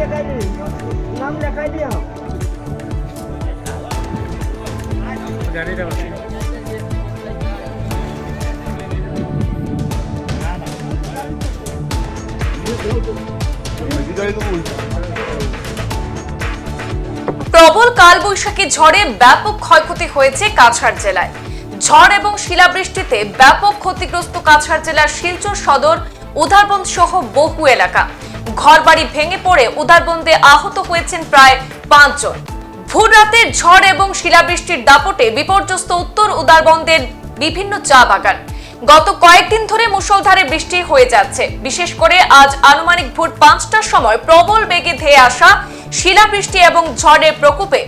দেখাইলি নাম দেখাইলি হ্যাঁ প্রবল কালবৈশাখী ঝড়ে ব্যাপক ক্ষয়ক্ষতি হয়েছে কাছাড় জেলায়। ঝড় এবং শিলাবৃষ্টিতে ব্যাপক ক্ষতিগ্রস্ত কাছাড় জেলার শিলচর সদর উদারবন্দ সহ বহু এলাকা। ঘরবাড়ি ভেঙে পড়ে উদারবন্দে আহত হয়েছেন প্রায় পাঁচজন। ভোর রাতের ঝড় এবং শিলাবৃষ্টির দাপটে বিপর্যস্ত উত্তর উদারবন্দের বিভিন্ন চা বাগান। গত কয়েকদিন ধরে মুষলধারে বৃষ্টি হয়ে যাচ্ছে। বিশেষ করে আজ আনুমানিক ভোর পাঁচটার সময় প্রবল বেগে ধেয়ে আসা শিলাবৃষ্টি এবং ঝড়ের প্রকোপে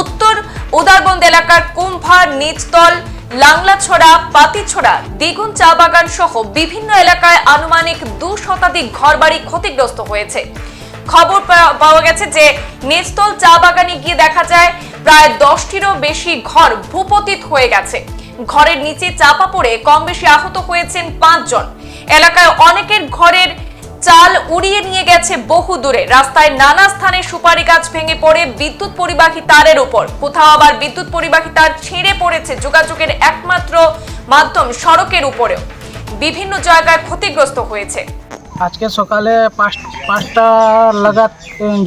উত্তর উদারবন্দ এলাকার কুম্ভা নিচতল লাংলাছড়া, পাতিছড়া, দ্বিগুণ চা বাগান সহ বিভিন্ন এলাকায় আনুমানিক দু শতাধিক ঘরবাড়ি ক্ষতিগ্রস্ত হয়েছে। খবর পাওয়া গেছে যে, নিচতল চা বাগানে গিয়ে দেখা যায়, প্রায় দশটিরও বেশি ঘর ভূপতিত হয়ে গেছে। ঘরের নিচে চাপা পড়ে কম বেশি আহত হয়েছেন পাঁচজন। এলাকায় অনেকের ঘরের চাল উড়িয়ে নিয়ে গেছে বহু দূরে। রাস্তায় নানা স্থানে সুপারি গাছ ভেঙে পড়ে বিদ্যুৎ পরিবাহী তারের উপর। কোথাও আবার বিদ্যুৎ পরিবাহী তার ছিঁড়ে পড়েছে যোগাযোগের একমাত্র মাধ্যম সড়কের উপরেও। বিভিন্ন জায়গায় ক্ষতিগ্রস্ত হয়েছে। আজকে সকালে পাঁচ পাঁচটা লাগাত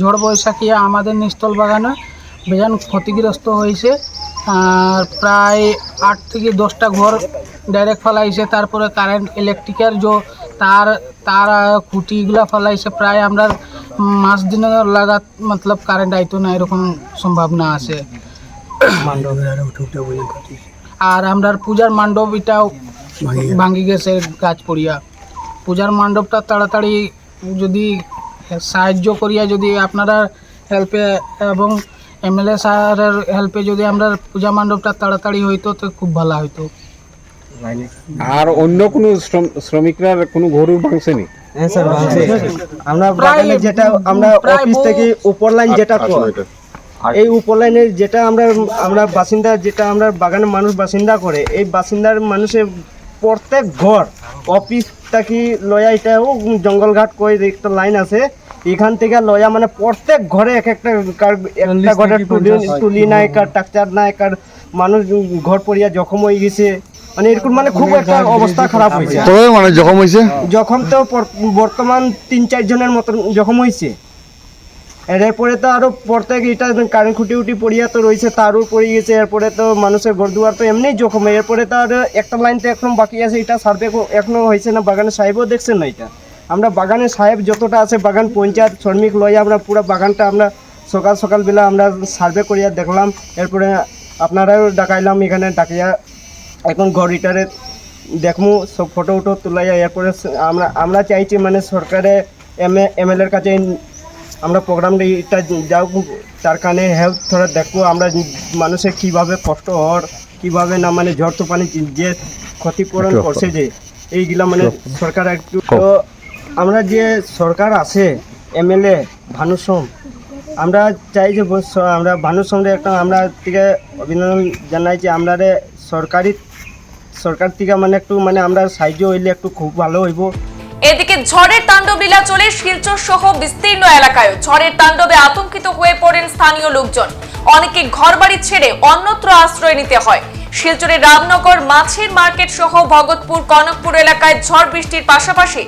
ঝড় বৈশাখী আমাদের নিস্তল বাগানে বেজান ক্ষতিগ্রস্ত হয়েছে। আর প্রায় আট থেকে দশটা ঘর ডাইরেক্ট ফেলাইছে, তারপরে কারেন্ট ইলেকট্রিকের যে তার তার খুঁটিগুলা ফেলাইছে প্রায় আমরা মাস দিনের লাগাত মতলব কারেন্ট আইতো না এরকম সম্ভাবনা আছে। আর আমরা পূজার মণ্ডপ এটাও ভাঙ্গি গেছে। গাছ পড়িয়া। পূজার মণ্ডপটা তাড়াতাড়ি যদি সাহায্য করিয়া যদি আপনারা হেল্পে এবং এমএলএ স্যারের হেল্পে যদি আমরা পূজা মণ্ডপটা তাড়াতাড়ি হইতো তো খুব ভালো হইতো। আর অন্য কোনো শ্রমিকরা কোনো গরু ভাঙছেনি হ্যাঁ স্যার আমরা বাগানে যেটা আমরা অফিস থেকে উপর লাইন যেটা এই উপর লাইনের যেটা আমরা আমরা বাসিন্দা যেটা আমরা বাগানের মানুষ বাসিন্দা করে এই বাসিন্দার মানুষের প্রত্যেক ঘর অফিস থেকে লয়া এটাও জঙ্গলঘাট কই একটা লাইন আছে এখান থেকে লয়া মানে প্রত্যেক ঘরে এক একটা কার একটা ঘরে টুলি টুলি নাই কার টাকচার নাই কার মানুষ ঘর পড়িয়া জখম হয়ে গেছে। মানে এরকম মানে খুব একটা অবস্থা খারাপ হয়েছে। তবে মানে জখম হয়েছে? জখম তো বর্তমান তিন চার জনের মতন জখম হয়েছে। এরপরে তো আরও প্রত্যেক এটা কারেন্ট খুঁটি উটি পড়িয়া তো রয়েছে তারও পড়ে গেছে এরপরে তো মানুষের ঘর দুয়ার তো এমনিই জখম এরপরে তো আর একটা লাইন তো এখন বাকি আছে এটা সার্ভে এখনও হয়েছে না বাগানের সাহেবও দেখছেন না এটা। আমরা বাগানের সাহেব যতটা আছে বাগান পঞ্চায়েত শ্রমিক লইয়া আমরা পুরো বাগানটা আমরা সকাল সকালবেলা আমরা সার্ভে করিয়া দেখলাম এরপরে আপনারাও ডাকাইলাম এখানে ডাকিয়া এখন ঘর ইটারে দেখমু সব ফটো উটো তুলাইয়া এরপরে স- আমরা আমরা চাইছি মানে সরকারে এম এম এল এর কাছে আমরা প্রোগ্রামটা এটা যাও তার কারণে হেল্প থোড়া দেখব আমরা মানুষের কীভাবে কষ্ট হওয়ার কীভাবে না মানে ঝড় তুফানি যে ক্ষতিপূরণ করছে যে এইগুলা মানে সরকার একটু তো আমরা যে সরকার আছে এমএলএ ভানুসম আমরা চাই যে আমরা ভানুসমরে একটা আমরা থেকে অভিনন্দন জানাই যে আমরা সরকারি সরকার থেকে মানে একটু মানে আমরা সাহায্য হইলে একটু খুব ভালো হইব। এদিকে ঝড়ের তাণ্ডব লীলা চলে, শিলচর সহ বিস্তীর্ণ এলাকায়। ঝড়ের তাণ্ডবে আতঙ্কিত হয়ে পড়েন স্থানীয় লোকজন। অনেকে ঘরবাড়ি ছেড়ে অন্যত্র আশ্রয় নিতে হয়। শিলচরের রামনগর মাছের মার্কেট সহ ভগতপুর, কনকপুর এলাকায় ঝড় বৃষ্টির পাশাপাশি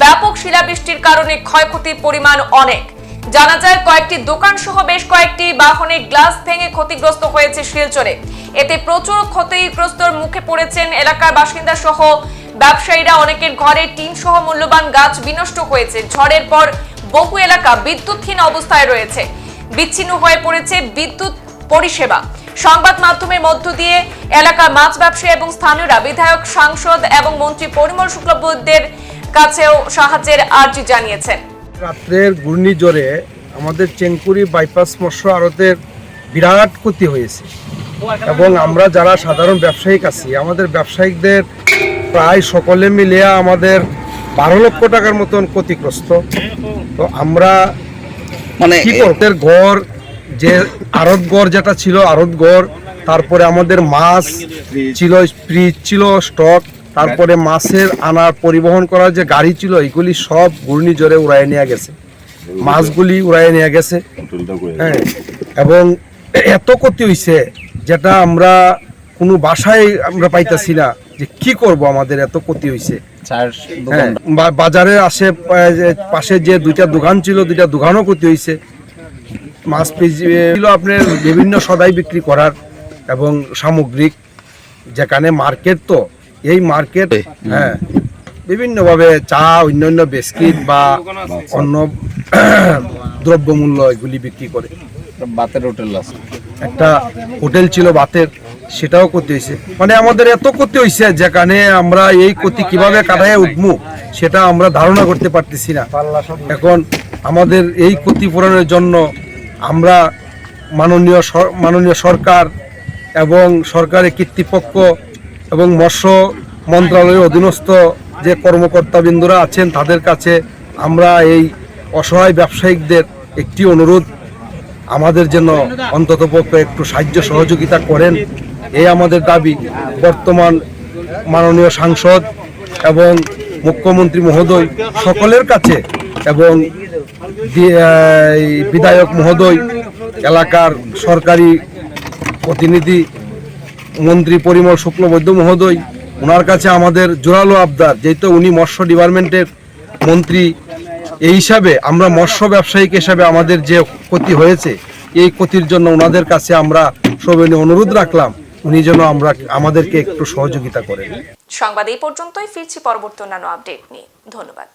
ব্যাপক শিলাবৃষ্টির কারণে ক্ষয়ক্ষতির পরিমাণ অনেক। জানা যায় কয়েকটি দোকান সহ বেশ কয়েকটি বাহনের গ্লাস ভেঙে ক্ষতিগ্রস্ত হয়েছে শিলচরে। এতে প্রচুর ক্ষতিগ্রস্তর মুখে পড়েছেন এলাকার বাসিন্দা সহ ব্যবসায়ীরা। অনেকের ঘরে টিন সহ মূল্যবান গাছ বিনষ্ট হয়েছে। ঝড়ের পর বহু এলাকা বিদ্যুৎহীন অবস্থায় রয়েছে। বিচ্ছিন্ন হয়ে পড়েছে বিদ্যুৎ পরিষেবা। সংবাদ মাধ্যমের মধ্য দিয়ে এলাকার মাছ ব্যবসায়ী এবং স্থানীয়রা, বিধায়ক, সাংসদ এবং মন্ত্রী পরিমল শুক্লবৈদ্যের কাছেও সাহায্যের আর্জি জানিয়েছেন। রাত্রের ঘূর্ণিঝড়ে আমাদের চেঙ্কুরি বাইপাস মৎস্য আড়তের বিরাট ক্ষতি হয়েছে। এবং আমরা যারা সাধারণ ব্যবসায়িক আছি আমাদের ব্যবসায়িকদের প্রায় সকলে মিলিয়ে আমাদের বারো লক্ষ টাকার মতন ক্ষতিগ্রস্ত। তো আমরা মানে কি করতে ঘর যে আড়ত ঘর যেটা ছিল আড়ত ঘর তারপরে আমাদের মাছ ছিল ফ্রিজ ছিল স্টক তারপরে মাছের আনার পরিবহন করার যে গাড়ি ছিল এগুলি সব ঘূর্ণিঝড়ে উড়াই নিয়ে গেছে। মাছগুলি উড়াই নিয়ে গেছে। হ্যাঁ এবং এত ক্ষতি হয়েছে যেটা আমরা কোনো বাসায় আমরা পাইতাছি না যে কি করব আমাদের এত ক্ষতি হয়েছে হ্যাঁ, বাজারের আশে যে পাশে যে দুইটা দোকান ছিল দুইটা দোকানও ক্ষতি হয়েছে মাছ ছিল আপনার বিভিন্ন সদাই বিক্রি করার এবং সামগ্রিক যেখানে মার্কেট তো এই মার্কেট হ্যাঁ বিভিন্নভাবে চা অন্যান্য বিস্কিট বা অন্য দ্রব্যমূল্য এগুলি বিক্রি করে। বাতের হোটেল আছে। একটা হোটেল ছিল বাতের সেটাও করতে হয়েছে। মানে আমাদের এত করতে হয়েছে যেখানে আমরা এই ক্ষতি কীভাবে কাটায় উঠবো সেটা আমরা ধারণা করতে পারতেছি না। এখন আমাদের এই ক্ষতিপূরণের জন্য আমরা মাননীয় মাননীয় সরকার এবং সরকারের কর্তৃপক্ষ এবং মৎস্য মন্ত্রণালয়ের অধীনস্থ যে কর্মকর্তাবৃন্দরা আছেন, তাদের কাছে আমরা এই অসহায় ব্যবসায়িকদের একটি অনুরোধ। আমাদের জন্য অন্তত পক্ষে একটু সাহায্য সহযোগিতা করেন, এই আমাদের দাবি। বর্তমান মাননীয় সাংসদ এবং মুখ্যমন্ত্রী মহোদয় সকলের কাছে এবং বিধায়ক মহোদয়, এলাকার সরকারি প্রতিনিধি মন্ত্রী পরিমল শুক্লবৈদ্য মহোদয় ওনার কাছে আমাদের জোরালো আবদার, যেহেতু উনি মৎস্য ডিপার্টমেন্টের মন্ত্রী। এই হিসাবে আমরা মৎস্য ব্যবসায়িক হিসাবে আমাদের যে ক্ষতি হয়েছে, এই ক্ষতির জন্য ওনাদের কাছে আমরা সবাই অনুরোধ রাখলাম। উনি যেন আমরা আমাদেরকে একটু সহযোগিতা করেন। সংবাদ এই পর্যন্তই, ফিরছি পরবর্তী অন্যান্য আপডেট নিয়ে। ধন্যবাদ।